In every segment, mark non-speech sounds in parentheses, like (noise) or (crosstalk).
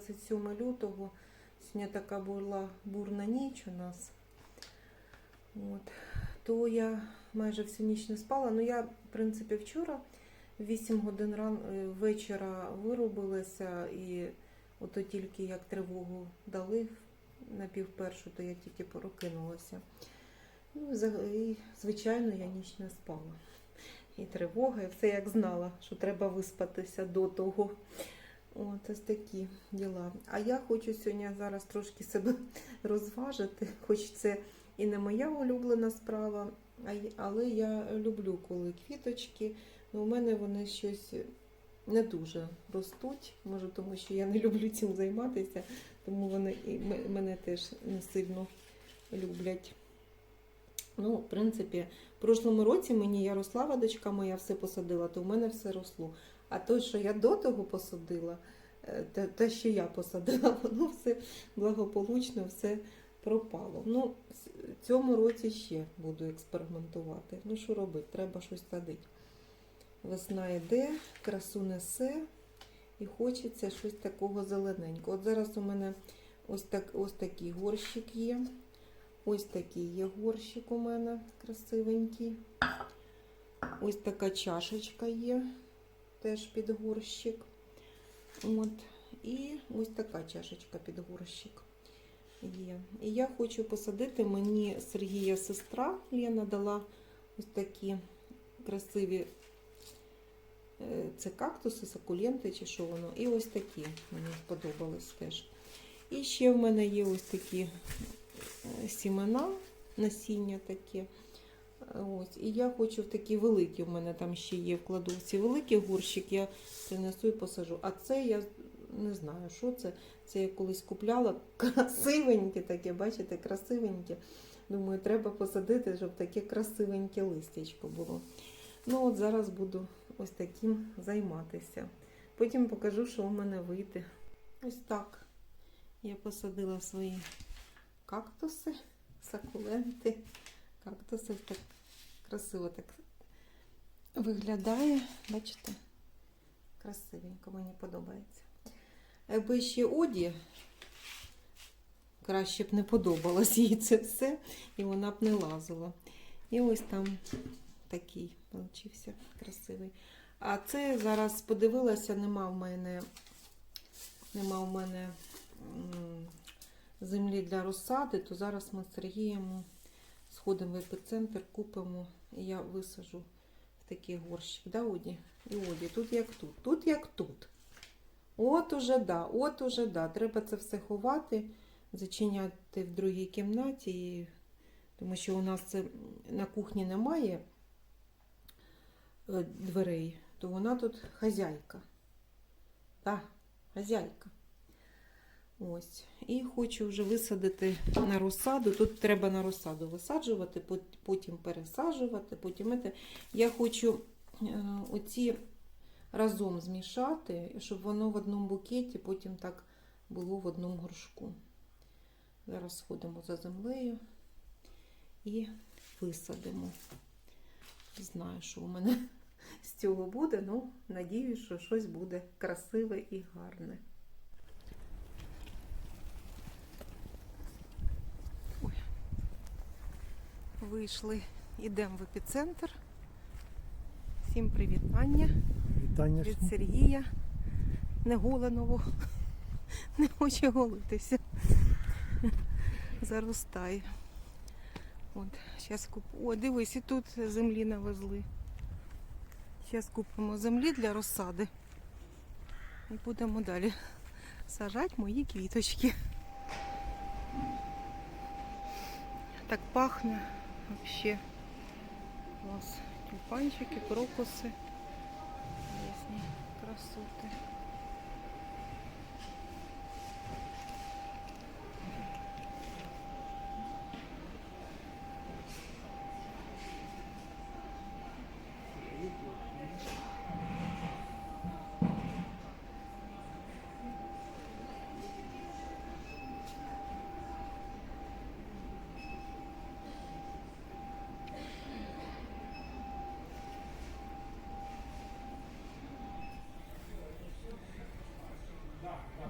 27 лютого. Сьогодні така була бурна ніч у нас. От. То я майже всю ніч не спала. Ну я, в принципі, вчора 8 годин ран... е, вечора вирубилася, і ото тільки як тривогу дали на півпершу, то я тільки прокинулася. Ну, і, звичайно, я ніч не спала. І тривога, і все як знала, що треба виспатися до того. От ось такі діла. А я хочу сьогодні зараз трошки себе (laughs) розважити, хоч це і не моя улюблена справа, але я люблю, коли квіточки. Ну, у мене вони щось не дуже ростуть. Може, тому що я не люблю цим займатися, тому вони і мене теж не сильно люблять. Ну, в принципі, в прошлому році мені Ярослава, дочка моя, все посадила, то в мене все росло. А те, що я до того посадила, е, те, те, що я посадила, (laughs) воно все благополучно, все пропало. Ну, в цьому році ще буду експериментувати. Ну, що робити? Треба щось садити. Весна йде, красу несе і хочеться щось такого зелененького. От зараз у мене ось, так, ось такий горщик є. Ось такий є горщик у мене красивенький. Ось така чашечка є, теж під горщик. От. І ось така чашечка під горщик є. І я хочу посадити, мені Сергія сестра Лена дала ось такі красиві е, це кактуси, сакуленти чи що воно. І ось такі мені сподобались теж. І ще в мене є ось такі е, сімена, насіння таке. Ось. І я хочу в такі великі, в мене там ще є в кладовці великий горщик, я принесу і посажу. А це я не знаю, що це. Це я колись купляла (laughs) красивеньке таке, бачите, красивеньке. Думаю, треба посадити, щоб таке красивеньке листячко було. Ну от зараз буду ось таким займатися. Потім покажу, що у мене вийде. Ось так. Я посадила свої кактуси, сакуленти. Кактуси так красиво так виглядає. Бачите? Красивенько, мені подобається. Якби ще Оді краще б не подобалось їй це все, і вона б не лазила. І ось там такий получився красивий. А це зараз подивилася, нема в мене, нема в мене землі для розсади, то зараз ми з Сергієм сходимо в епіцентр, купимо, і я висажу в такий горщик. Да, Оді? І Оді, тут як тут, тут як тут. От уже да, от уже да. Треба це все ховати, зачиняти в другій кімнаті, і- тому що у нас це на кухні немає е, дверей, то вона тут хазяйка. Так, хазяйка. Ось. І хочу вже висадити на розсаду. Тут треба на розсаду висаджувати, потім пересаджувати, потім це. Я хочу е, оці разом змішати, щоб воно в одному букеті потім так було в одному горшку. Зараз сходимо за землею і висадимо. Знаю, що у мене (laughs) з цього буде, ну, надіюсь, що щось буде красиве і гарне. Вийшли, йдемо в епіцентр. Всім привітання Вітання. від Сергія неголеного. (laughs) Не хоче голитися. (laughs) Заростає. От, зараз куп... О, дивись, і тут землі навезли. Зараз купимо землі для розсади. І будемо далі сажати мої квіточки. Так пахне взагалі. Клас. Тюльпанчики, крокуси. Різні красоти.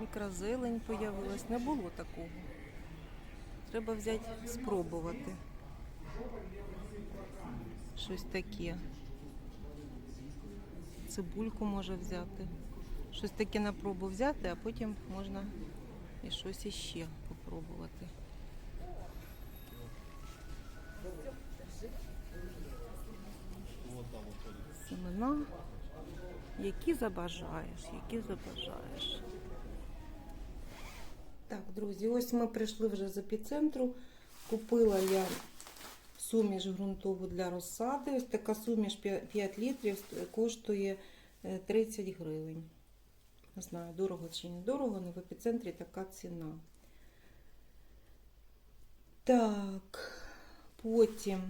Мікрозелень появилась. Не було такого. Треба взяти, спробувати. Щось таке. Цибульку може взяти. Щось таке на пробу взяти, а потім можна і щось іще попробувати. Семена, які забажаєш, які забажаєш. Друзі, ось ми прийшли вже з епіцентру. Купила я суміш ґрунтову для розсади. Ось така суміш 5 літрів коштує е, 30 гривень. Не знаю, дорого чи не дорого, але в епіцентрі така ціна. Так, потім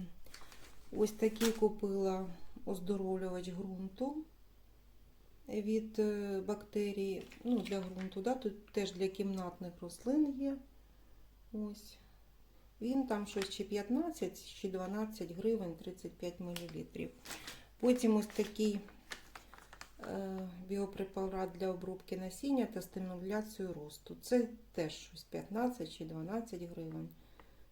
ось такий купила оздоровлювач ґрунту від е, бактерій, ну, для ґрунту, да? тут теж для кімнатних рослин є. Ось. Він там щось чи 15, чи 12 гривень 35 мл. Потім ось такий е, біопрепарат для обробки насіння та стимуляцію росту. Це теж щось 15 чи 12 гривень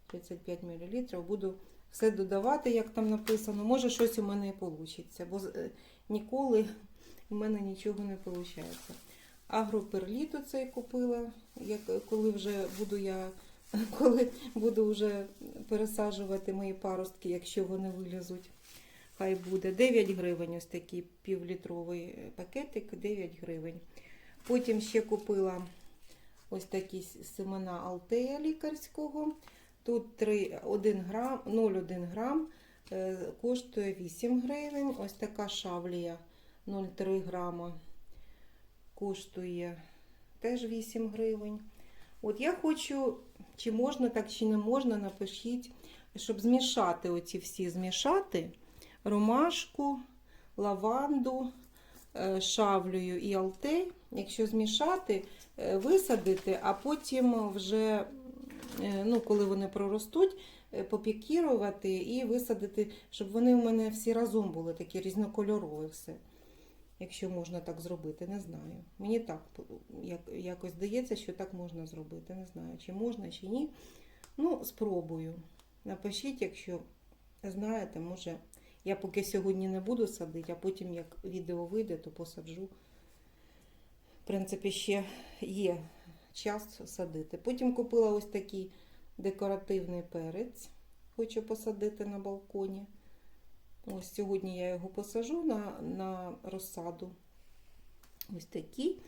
35 мл. Буду все додавати, як там написано. Може, щось у мене і вийде, бо е, ніколи у мене нічого не виходить. Агроперліт оцей купила, як, коли вже буду я, (laughs) коли буду вже пересаджувати мої паростки, якщо вони вилізуть. Хай буде 9 гривень, ось такий півлітровий пакетик, 9 гривень. Потім ще купила ось такі семена Алтея лікарського. Тут 3, 1 грам, 0,1 грам е, коштує 8 гривень. Ось така шавлія 0,3 грама коштує теж 8 гривень. От я хочу, чи можна так, чи не можна, напишіть, щоб змішати оці всі змішати ромашку, лаванду, е, шавлею і алтей. Якщо змішати, е, висадити, а потім вже, е, ну, коли вони проростуть, попікірувати і висадити, щоб вони у мене всі разом були такі різнокольорові все. Якщо можна так зробити, не знаю. Мені так як, якось здається, що так можна зробити. Не знаю, чи можна, чи ні. Ну, спробую. Напишіть, якщо знаєте, може, я поки сьогодні не буду садити, а потім, як відео вийде, то посаджу. В принципі, ще є час садити. Потім купила ось такий декоративний перець. Хочу посадити на балконі. Ось сьогодні я його посажу на, на розсаду. Ось такий.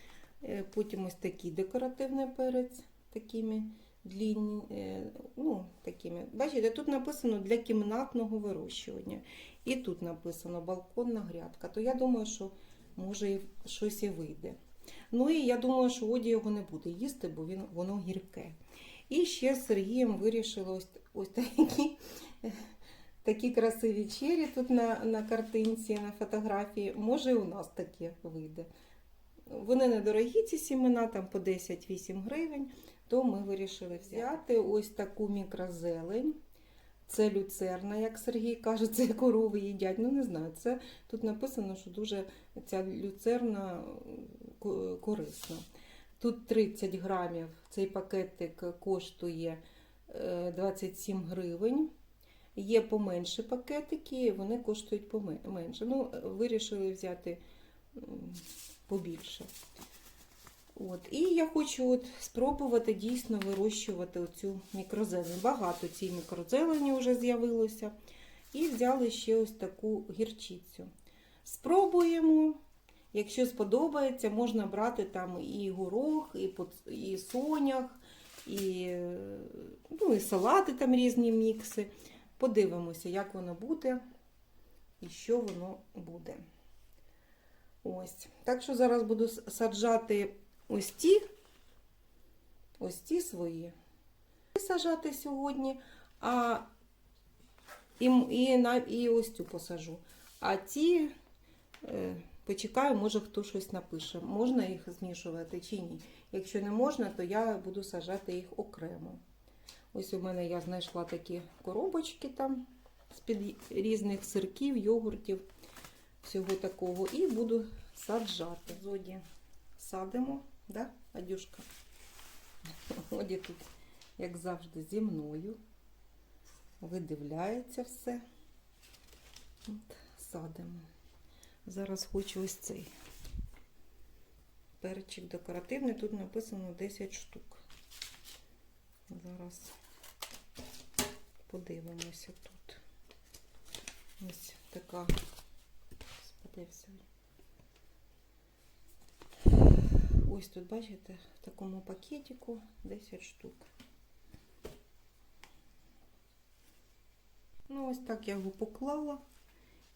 Е, Потім ось такий декоративний перець, такими длінні, е, ну, такими. Бачите, тут написано для кімнатного вирощування. І тут написано балконна грядка. То я думаю, що може щось і вийде. Ну і я думаю, що Оді його не буде їсти, бо він, воно гірке. І ще з Сергієм вирішили ось, ось такі. Такі красиві чері тут на, на картинці, на фотографії. Може, і у нас таке вийде. Вони недорогі, ці сімена, там по 10-8 гривень, то ми вирішили взяти ось таку мікрозелень. Це люцерна, як Сергій каже, це корови їдять. Ну, не знаю, це тут написано, що дуже ця люцерна корисна. Тут 30 грамів, цей пакетик коштує е, 27 гривень. Є поменші пакетики, вони коштують поме- менше. Ну, вирішили взяти побільше. От. І я хочу от спробувати дійсно вирощувати оцю мікрозелень. Багато цієї мікрозелені вже з'явилося. І взяли ще ось таку гірчицю. Спробуємо. Якщо сподобається, можна брати там і горох, і, і сонях, і, ну, і салати там різні мікси. Подивимося, як воно буде і що воно буде. Ось. Так що зараз буду саджати ось ті, ось ті свої. Саджати сьогодні, а і, і, і ось цю посажу. А ті е, почекаю, може хто щось напише. Можна їх змішувати чи ні. Якщо не можна, то я буду саджати їх окремо. Ось у мене я знайшла такі коробочки там з-під різних сирків, йогуртів, всього такого. І буду саджати. Зоді садимо, да? Адюшка ходить тут, як завжди, зі мною. Видивляється все. От, садимо. Зараз хочу ось цей перчик декоративний. Тут написано 10 штук. Зараз подивимося тут. Ось така. Господи, все. Ось тут, бачите, в такому пакетику 10 штук. Ну, ось так я його поклала.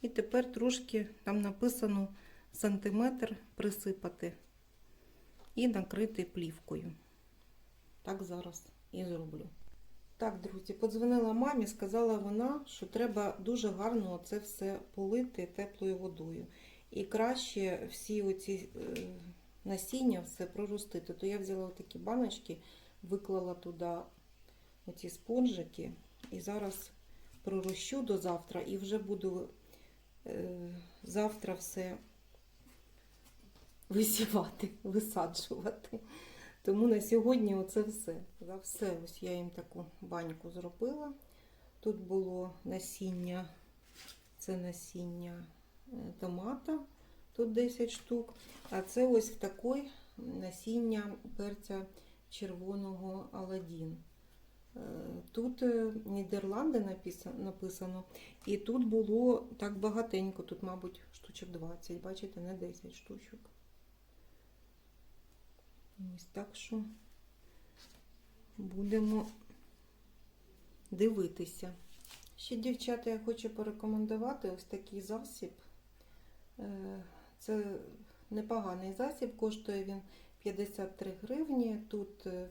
І тепер трошки там написано сантиметр присипати і накрити плівкою. Так зараз і зроблю. Так, друзі, подзвонила мамі, сказала вона, що треба дуже гарно це все полити теплою водою. І краще всі оці е, насіння все проростити. То я взяла такі баночки, виклала туди оці спонжики і зараз пророщу до завтра і вже буду е, завтра все висівати, висаджувати. Тому на сьогодні оце все. За все, ось я їм таку баньку зробила. Тут було насіння, це насіння е, томата, тут 10 штук. А це ось в такий насіння перця червоного Аладдін. Е, Тут е, Нідерланди написано, і тут було так багатенько, тут, мабуть, штучок 20, бачите, не 10 штучок. Ось так що будемо дивитися. Ще, дівчата, я хочу порекомендувати ось такий засіб. Е, Це непоганий засіб, коштує він 53 гривні, тут е,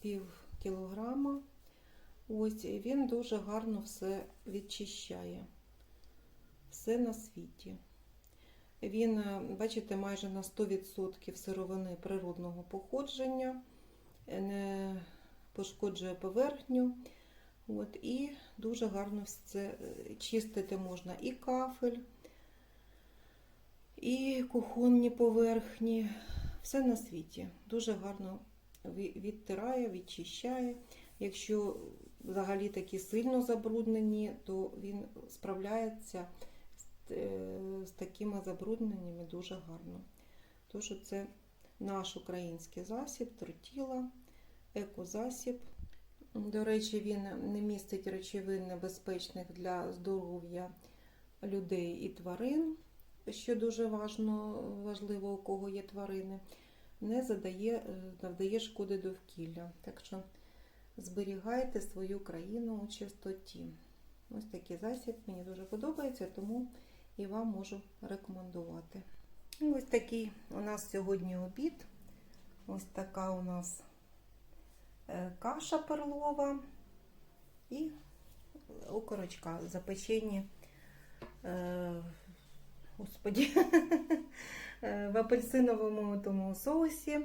пів кілограма. Ось, і він дуже гарно все відчищає. Все на світі. Він, е, бачите, майже на 100% сировини природного походження, е, не пошкоджує поверхню. От, і дуже гарно все е, чистити можна і кафель, і кухонні поверхні. Все на світі. Дуже гарно відтирає, відчищає. Якщо взагалі такі сильно забруднені, то він справляється з, е, такими забрудненнями дуже гарно. Тож це наш український засіб, тротіла, екозасіб. До речі, він не містить речовин небезпечних для здоров'я людей і тварин, що дуже важно, важливо, у кого є тварини, не задає, е, завдає шкоди довкілля. Так що зберігайте свою країну у чистоті. Ось такий засіб мені дуже подобається, тому і вам можу рекомендувати. Ось такий у нас сьогодні обід. Ось така у нас е, каша перлова і окорочка запечені. е, Господі, (laughs) е, в апельсиновому тому соусі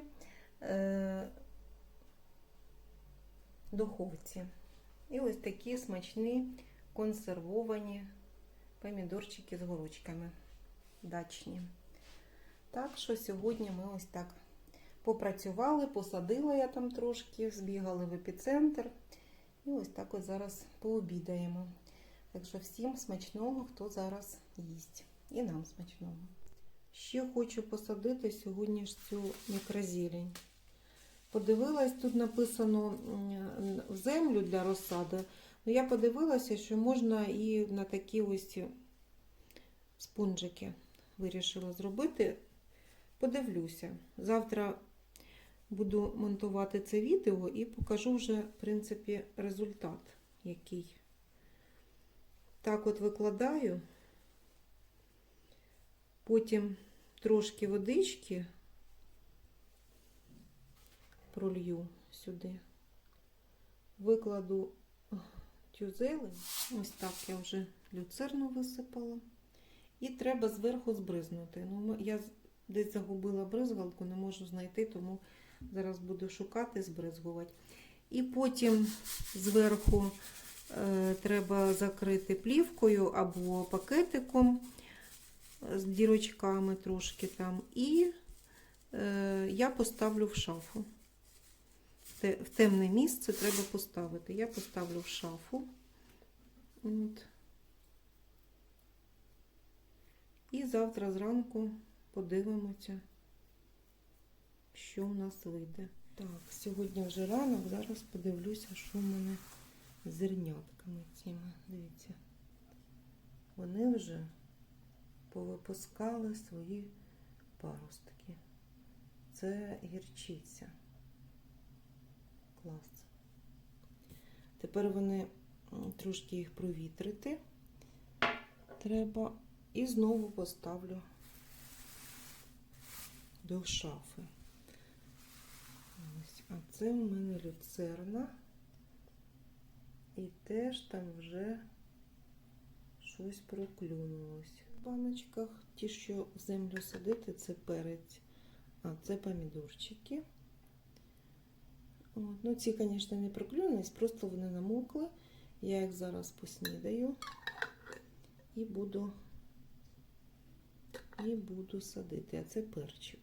духовці. І ось такі смачні консервовані помідорчики з горочками дачні. Так що сьогодні ми ось так попрацювали, посадила я там трошки, збігали в епіцентр. І ось так ось зараз пообідаємо. Так що всім смачного, хто зараз їсть. І нам смачного. Ще хочу посадити сьогодні ж цю мікрозелень. Подивилась, тут написано в землю для розсади. Ну, я подивилася, що можна і на такі ось спонжики вирішила зробити. Подивлюся. Завтра буду монтувати це відео і покажу вже, в принципі, результат який. Так от викладаю, потім трошки водички пролью сюди, викладу цю. Ось так я вже люцерну висипала. І треба зверху збризнути. Ну, я десь загубила бризгалку, не можу знайти, тому зараз буду шукати, збризгувати. І потім зверху е, треба закрити плівкою або пакетиком з дірочками трошки там. І е, я поставлю в шафу. В темне місце треба поставити. Я поставлю в шафу. От. І завтра зранку подивимося, що в нас вийде. Так, сьогодні вже ранок, зараз подивлюся, що в мене з зернятками цими. Дивіться. Вони вже повипускали свої паростки. Це гірчиця. Клас. Тепер вони трошки їх провітрити. Треба і знову поставлю до шафи. Ось. А це у мене люцерна. І теж там вже щось проклюнулось. В баночках ті, що в землю садити, це перець, а це помідорчики. От. Ну, ці, звісно, не проклюнулись, просто вони намокли. Я їх зараз поснідаю і буду, і буду садити. А це перчик.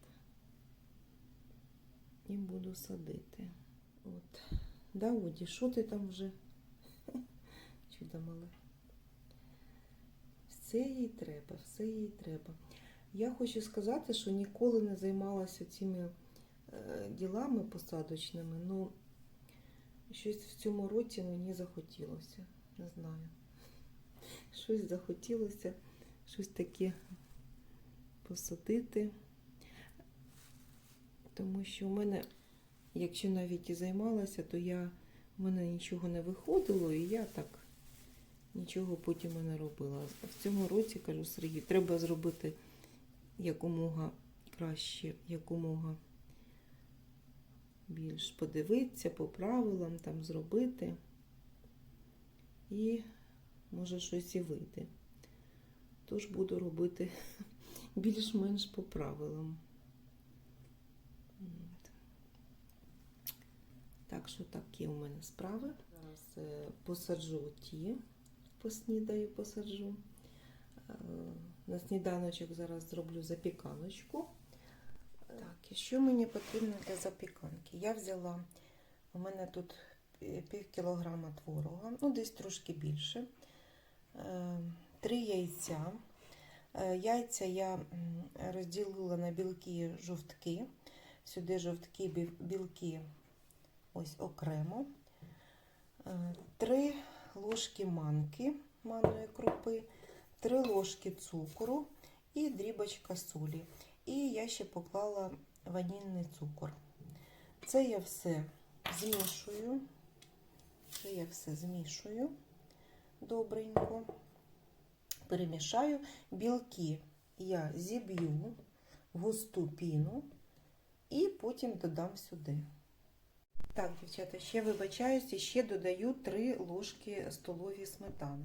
І буду садити. От. Дауді, що ти там вже? (laughs) Чудо мале. Все їй треба, все їй треба. Я хочу сказати, що ніколи не займалася цими ділами посадочними, ну щось в цьому році мені захотілося. Не знаю. Щось захотілося, щось таке посадити. Тому що в мене, якщо навіть і займалася, то я, в мене нічого не виходило, і я так нічого потім і не робила. В цьому році, кажу, Сергій, треба зробити якомога краще, якомога більш подивитися по правилам, там зробити. І може щось і вийде. Тож буду робити (laughs) більш-менш по правилам. Так що такі у мене справи. Зараз е, посаджу ті, поснідаю, посаджу. Е, На сніданочок зараз зроблю запіканочку. Так, і що мені потрібно для запіканки? Я взяла, у мене тут е, пів кілограма творога, ну десь трошки більше. Е, Три яйця. Е, Яйця я розділила на білки жовтки. Сюди жовтки, білки ось окремо. Три ложки манки, манної крупи, три ложки цукру і дрібочка солі. І я ще поклала ванільний цукор. Це я все змішую. Це я все змішую добренько. Перемішаю. Білки я зіб'ю в густу піну і потім додам сюди. Так, дівчата, ще вибачаюся, ще додаю 3 ложки столові сметани.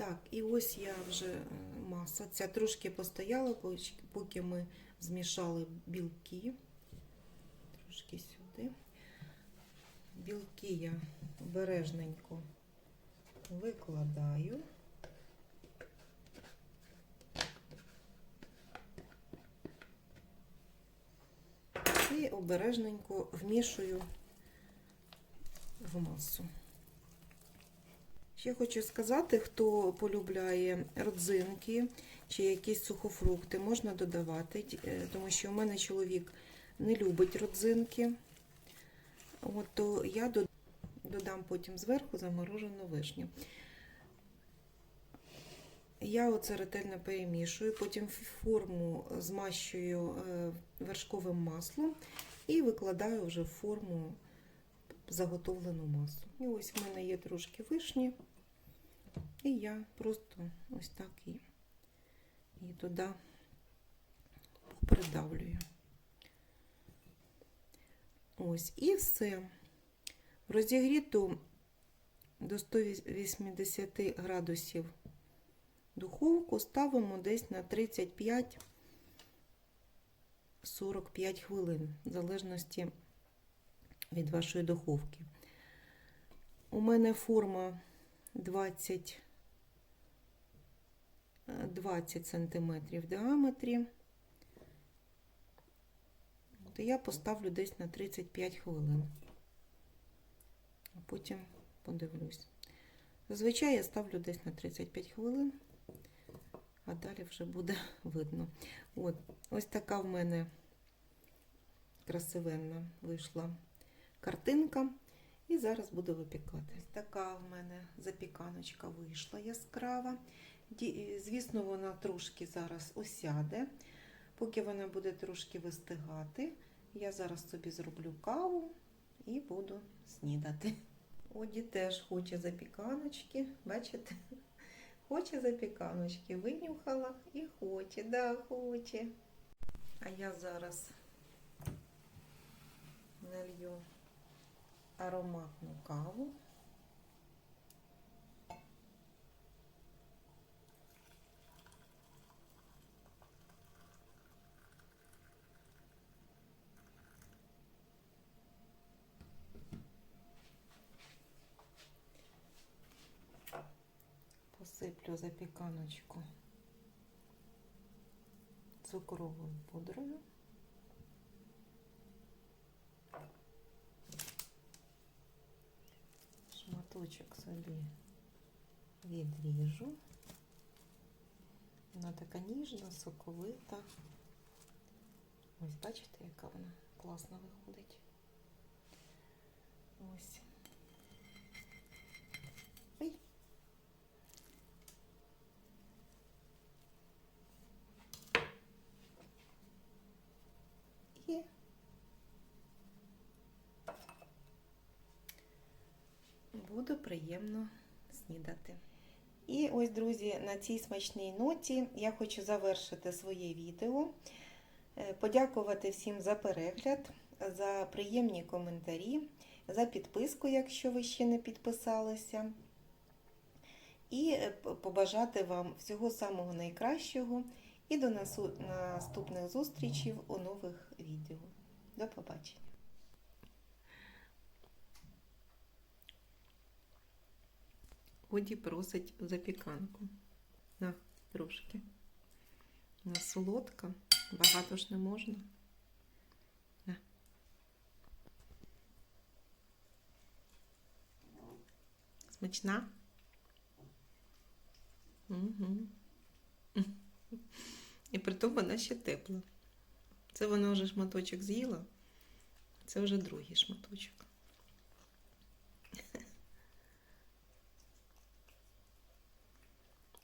Так, і ось я вже е, маса. Ця трошки постояла, поки ми змішали білки. Трошки сюди. Білки я обережненько викладаю. І обережненько вмішую в масу. Ще хочу сказати, хто полюбляє родзинки чи якісь сухофрукти, можна додавати, е, тому що у мене чоловік не любить родзинки. От, то я додам потім зверху заморожену вишню. Я оце ретельно перемішую, потім форму змащую е, вершковим маслом і викладаю вже в форму заготовлену масу. І ось в мене є трошки вишні, і я просто ось так і, і туди придавлюю. Ось, і все. Розігріту до 180 градусів духовку ставимо десь на 35-45 хвилин, в залежності від вашої духовки. У мене форма 20 е, 20 см в діаметрі, то я поставлю десь на 35 хвилин. А потім подивлюсь. Зазвичай я ставлю десь на 35 хвилин, а далі вже буде (laughs) видно. От, ось така в мене красивенна вийшла картинка. І зараз буду випікати. Ось така в мене запіканочка вийшла яскрава. Звісно, вона трошки зараз осяде. Поки вона буде трошки вистигати, я зараз собі зроблю каву і буду снідати. Оді теж хоче запіканочки, бачите? Хоче запіканочки, винюхала і хоче, да, хоче. А я зараз налью ароматну каву. Посиплю запіканочку цукровою пудрою. Шматочок собі відріжу. Вона така ніжна, соковита. Ось бачите, яка вона класно виходить. Ось. Ой. І буду приємно снідати. І ось, друзі, на цій смачній ноті я хочу завершити своє відео. Е, Подякувати всім за перегляд, за приємні коментарі, за підписку, якщо ви ще не підписалися. І е, побажати вам всього самого найкращого і до наступних зустрічей у нових відео. До побачення! Оді просить запіканку. На, трошки. Вона солодка, багато ж не можна. На. Смачна? Угу. І при тому вона ще тепла. Це вона вже шматочок з'їла, це вже другий шматочок.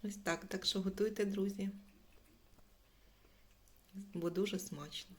Ось так. Так що готуйте, друзі. Бо дуже смачно.